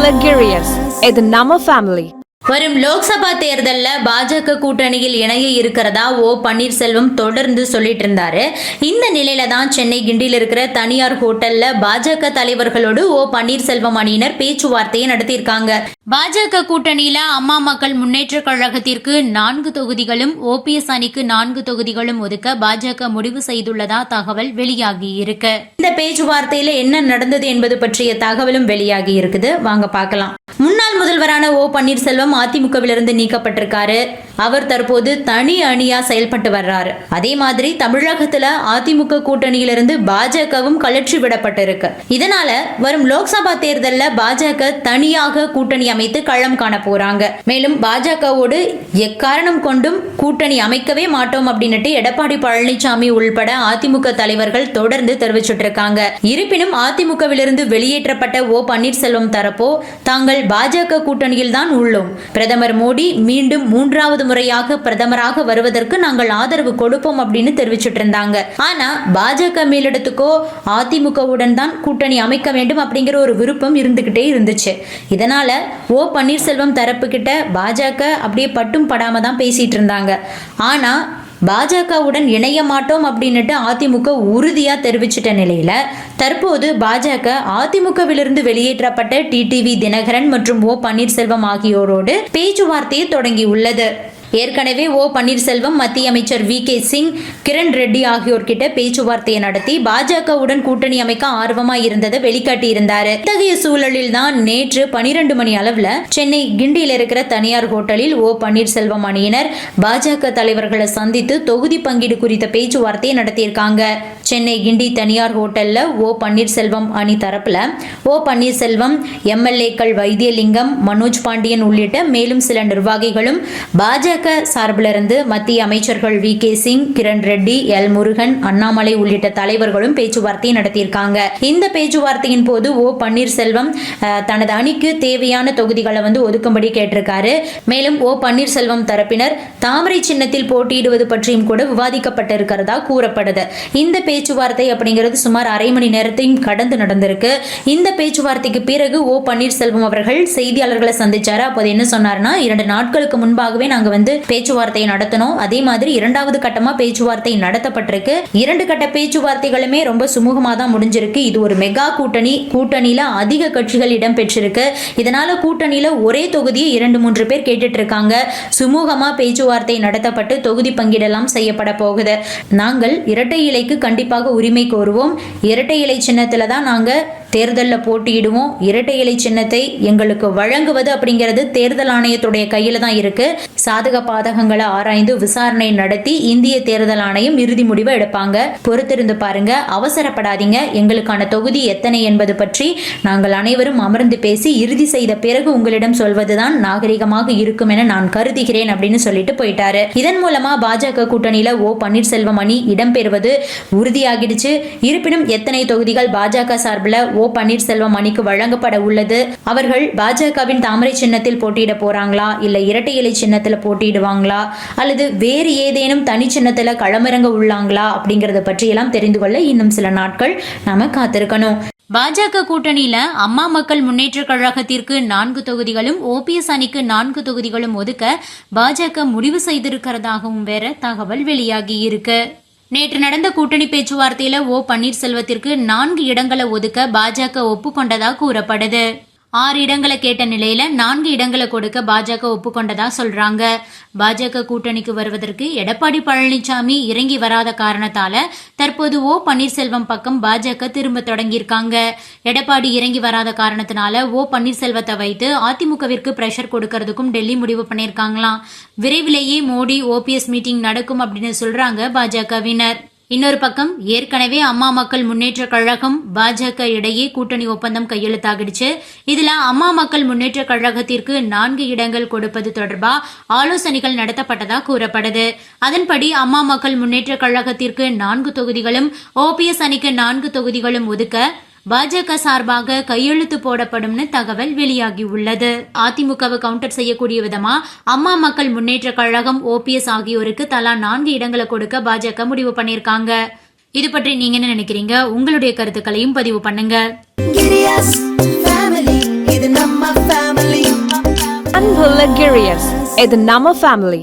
Girius, இது நம்ம family வரும் லோக்சபா தேர்தலில் பாஜக கூட்டணியில் இணைய இருக்கிறதா ஓ பன்னீர்செல்வம் தொடர்ந்து சொல்லிட்டு இருந்தாரு. இந்த நிலையில தான் சென்னை கிண்டியில் இருக்கிற தனியார் ஹோட்டல்ல பாஜக தலைவர்களோடு ஓ பன்னீர்செல்வம் அணியினர் பேச்சுவார்த்தையை நடத்தியிருக்காங்க. பாஜக கூட்டணியில அம்மா மக்கள் முன்னேற்ற கழகத்திற்கு நான்கு தொகுதிகளும் ஓபிஎஸ் அணிக்கு நான்கு தொகுதிகளும் ஒதுக்க பாஜக முடிவு செய்துள்ளதா தகவல் வெளியாகி இருக்கு. இந்த பேச்சுவார்த்தையில என்ன நடந்தது என்பது பற்றிய தகவலும் வெளியாகி இருக்குது. வாங்க பார்க்கலாம். முன்னாள் முதல்வரான ஓ பன்னீர்செல்வம் அதிமுகவிலிருந்து நீக்கப்பட்டிருக்காரு. அவர் தற்போது தனி அணியா செயல்பட்டு வர்றாரு. அதே மாதிரி தமிழகத்துல அதிமுக கூட்டணியிலிருந்து பாஜகவும் கலற்றி விடப்பட்டிருக்கு. இதனால வரும் லோக்சபா தேர்தல்ல பாஜக தனியாக கூட்டணி அமைத்து களம் காண போறாங்க. மேலும் பாஜகவோடு எக்காரணம் கொண்டும் கூட்டணி அமைக்கவே மாட்டோம் அப்படின்னுட்டு எடப்பாடி பழனிசாமி உள்பட அதிமுக தலைவர்கள் தொடர்ந்து தெரிவிச்சிட்டு இருக்காங்க இருப்பினும் அதிமுகவிலிருந்து வெளியேற்றப்பட்ட ஓ பன்னீர்செல்வம் தரப்போ தாங்கள் பாஜக கூட்டணியில் தான் உள்ளோம். பிரதமர் மோடி மீண்டும் மூன்றாவது முறையாக பிரதமராக வருவதற்கு நாங்கள் ஆதரவு கொடுப்போம் அப்படின்னு தெரிவிச்சிட்டு இருந்தாங்க ஆனா பாஜக மேலிடத்துக்கோ அதிமுகவுடன் தான் கூட்டணி அமைக்க வேண்டும் அப்படிங்கிற ஒரு விருப்பம் இருந்துகிட்டே இருந்துச்சு. இதனால ஓ பன்னீர்செல்வம் தரப்பு கிட்ட பாஜக அப்படியே பட்டும் படாம தான் பேசிட்டு இருந்தாங்க ஆனா பாஜகவுடன் இணைய மாட்டோம் அப்படின்னுட்டு அதிமுக உறுதியாக தெரிவிச்சிட்ட நிலையில் தற்போது பாஜக அதிமுகவிலிருந்து வெளியேற்றப்பட்ட டிடிவி தினகரன் மற்றும் ஓ பன்னீர்செல்வம் ஆகியோரோடு பேச்சுவார்த்தையை தொடங்கி உள்ளது ஏற்கனவே ஓ பன்னீர்செல்வம் மத்திய அமைச்சர் வி கே சிங் கிரண் ரெட்டி ஆகியோர்கிட்ட பேச்சுவார்த்தையை நடத்தி பாஜகவுடன் கூட்டணி அமைக்க ஆர்வமா இருந்ததை வெளிக்காட்டி இருந்தார் இத்தகைய சூழலில் தான் நேற்று பனிரெண்டு மணி அளவுல சென்னை கிண்டியில் இருக்கிற தனியார் ஹோட்டலில் ஓ பன்னீர்செல்வம் அணியினர் பாஜக தலைவர்களை சந்தித்து தொகுதி பங்கீடு குறித்த பேச்சுவார்த்தையை நடத்தியிருக்காங்க. சென்னை கிண்டி தனியார் ஹோட்டல்ல ஓ பன்னீர்செல்வம் அணி தரப்புல ஓ பன்னீர்செல்வம் எம்எல்ஏக்கள் வைத்தியலிங்கம் மனோஜ் பாண்டியன் உள்ளிட்ட மேலும் சில நிர்வாகிகளும் பாஜக சார்பில் சார்பிலிருந்து மத்திய அமைச்சர்கள் V. K. Singh Kiran Reddy L. Murugan Annamalai உள்ளிட்ட தலைவர்களும் பேச்சுவார்த்தை நடத்தியிருக்காங்க. இந்த பேச்சுவார்த்தையின் போது ஓ. பன்னீர்செல்வம் தனது அணிக்கு தேவையான தொகுதிகளை வந்து ஒதுக்கும்படி கேட்டிருக்காரு. மேலும் ஓ. பன்னீர்செல்வம் தரப்பினர் தாமரை சின்னத்தில் போட்டியிடுவது பற்றியும் கூட விவாதிக்கப்பட்டிருக்கிறதா கூறப்படுது. இந்த பேச்சுவார்த்தை அப்படிங்கிறது சுமார் அரை மணி நேரத்தையும் கடந்து நடந்திருக்கு. இந்த பேச்சுவார்த்தைக்கு பிறகு ஓ. பன்னீர்செல்வம் அவர்கள் செய்தியாளர்களை சந்திச்சாரு. அப்போது என்ன சொன்னார்னா இரண்டு நாட்களுக்கு முன்பாகவே நாங்கள் வந்து பேச்சுவார்த்தையை நடத்தினோம் அதே மாதிரி இரண்டாவது கட்டமா பேச்சுவார்த்தை நடத்தப்பட்டிருக்கு. இரண்டு கட்ட பேச்சுவார்த்தைகளுமே ரொம்ப சுமூகமா தான் முடிஞ்சிருக்கு. இது ஒரு மெகா கூட்டணி. கூட்டணியில அதிக கட்சிகள் இடம்பெற்றிருக்கு இதனால கூட்டணியில ஒரே தொகுதியை இரண்டு மூன்று பேர் கேட்டுட்டு இருக்காங்க சுமூகமா பேச்சுவார்த்தை நடத்தப்பட்டு தொகுதி பங்கிடலாம் செய்யப்பட போகுது. நாங்கள் இரட்டை இலைக்கு கண்டிப்பாக உரிமை கோருவோம். இரட்டை இலை சின்னத்துல தான் நாங்க தேர்தலில் போட்டியிடுவோம். இரட்டை இலை சின்னத்தை எங்களுக்கு வழங்குவது அப்படிங்கிறது தேர்தல் ஆணையத்துடைய கையில் தான் இருக்கு. சாதக பாதகங்களை ஆராய்ந்து விசாரணை நடத்தி இந்திய தேர்தல் ஆணையம் இறுதி முடிவை எடுப்பாங்க. பொறுத்திருந்து பாருங்க. அவசரப்படாதீங்க. எங்களுக்கான தொகுதி எத்தனை என்பது பற்றி நாங்கள் அனைவரும் அமர்ந்து பேசி இறுதி செய்த பிறகு உங்களிடம் சொல்வதுதான் நாகரிகமாக இருக்கும் என நான் கருதுகிறேன் அப்படின்னு சொல்லிட்டு போயிட்டாரு. இதன் மூலமா பாஜக கூட்டணியில ஓ பன்னீர்செல்வம் அணி இடம்பெறுவது உறுதியாகிடுச்சு. இருப்பினும் எத்தனை தொகுதிகள் பாஜக சார்பில் ஓ ஓ பன்னீர்செல்வம் அணிக்கு வழங்கப்பட உள்ளது. அவர்கள் பாஜகவின் தாமரை சின்னத்தில் போட்டியிட போறாங்களா? இல்ல இரட்டை இலை சின்னத்துல போட்டியிடுவாங்களா? அல்லது வேறு ஏதேனும் தனி சின்னத்துல களமிறங்க உள்ளாங்களா? அப்படிங்கறத பற்றியெல்லாம் தெரிந்து கொள்ள இன்னும் சில நாட்கள் நாம காத்திருக்கணும். பாஜக கூட்டணியில அம்மா மக்கள் முன்னேற்ற கழகத்திற்கு நான்கு தொகுதிகளும் ஓபிஎஸ் அணிக்கு நான்கு தொகுதிகளும் ஒதுக்க பாஜக முடிவு செய்திருக்கிறதாகவும் வேற தகவல் வெளியாகி இருக்கு. நேற்று நடந்த கூட்டணி பேச்சுவார்த்தையில ஓ பன்னீர்செல்வத்திற்கு நான்கு இடங்களை ஒதுக்க பாஜக ஒப்புக்கொண்டதாக கூறப்படுது. ஆறு இடங்களை கேட்ட நிலையில நான்கு இடங்களை கொடுக்க பாஜக ஒப்புக்கொண்டதா சொல்றாங்க. பாஜக கூட்டணிக்கு வருவதற்கு எடப்பாடி பழனிசாமி இறங்கி வராத காரணத்தால தற்போது ஓ பன்னீர்செல்வம் பக்கம் பாஜக திரும்ப தொடங்கியிருக்காங்க. எடப்பாடி இறங்கி வராத காரணத்தினால ஓ பன்னீர்செல்வத்தை வைத்து அதிமுகவிற்கு பிரஷர் கொடுக்கறதுக்கும் டெல்லி முடிவு பண்ணியிருக்காங்களாம். விரைவிலேயே மோடி ஓபிஎஸ் மீட்டிங் நடக்கும் அப்படின்னு சொல்றாங்க பாஜகவினர். இன்னொரு பக்கம் ஏற்கனவே அம்மா மக்கள் முன்னேற்ற கழகம் பாஜக இடையே கூட்டணி ஒப்பந்தம் கையெழுத்தாகிடுச்சு. இதுல அம்மா மக்கள் முன்னேற்ற கழகத்திற்கு நான்கு இடங்கள் கொடுப்பது தொடர்பா ஆலோசனைகள் நடத்தப்பட்டதா கூறப்படுது. அதன்படி அம்மா மக்கள் முன்னேற்ற கழகத்திற்கு நான்கு தொகுதிகளும் ஓபிஎஸ் அணிக்கு நான்கு தொகுதிகளும் ஒதுக்க பாஜக சார்பாக கையெழுத்து போடப்படும்னு தகவல் வெளியாகி உள்ளது அதிமுகவை கவுண்டர் செய்யக்கூடிய விதமா அம்மா மக்கள் முன்னேற்ற கழகம் ஓபிஎஸ் ஆகியோருக்கு தலா நான்கு இடங்களை கொடுக்க பாஜக முடிவு பண்ணியிருக்காங்க. இது பற்றி நீங்க என்ன நினைக்கிறீங்க? உங்களுடைய கருத்துக்களையும் பதிவு பண்ணுங்க. அன்புள்ள கிரியஸ் இது நம்ம ஃபேமிலி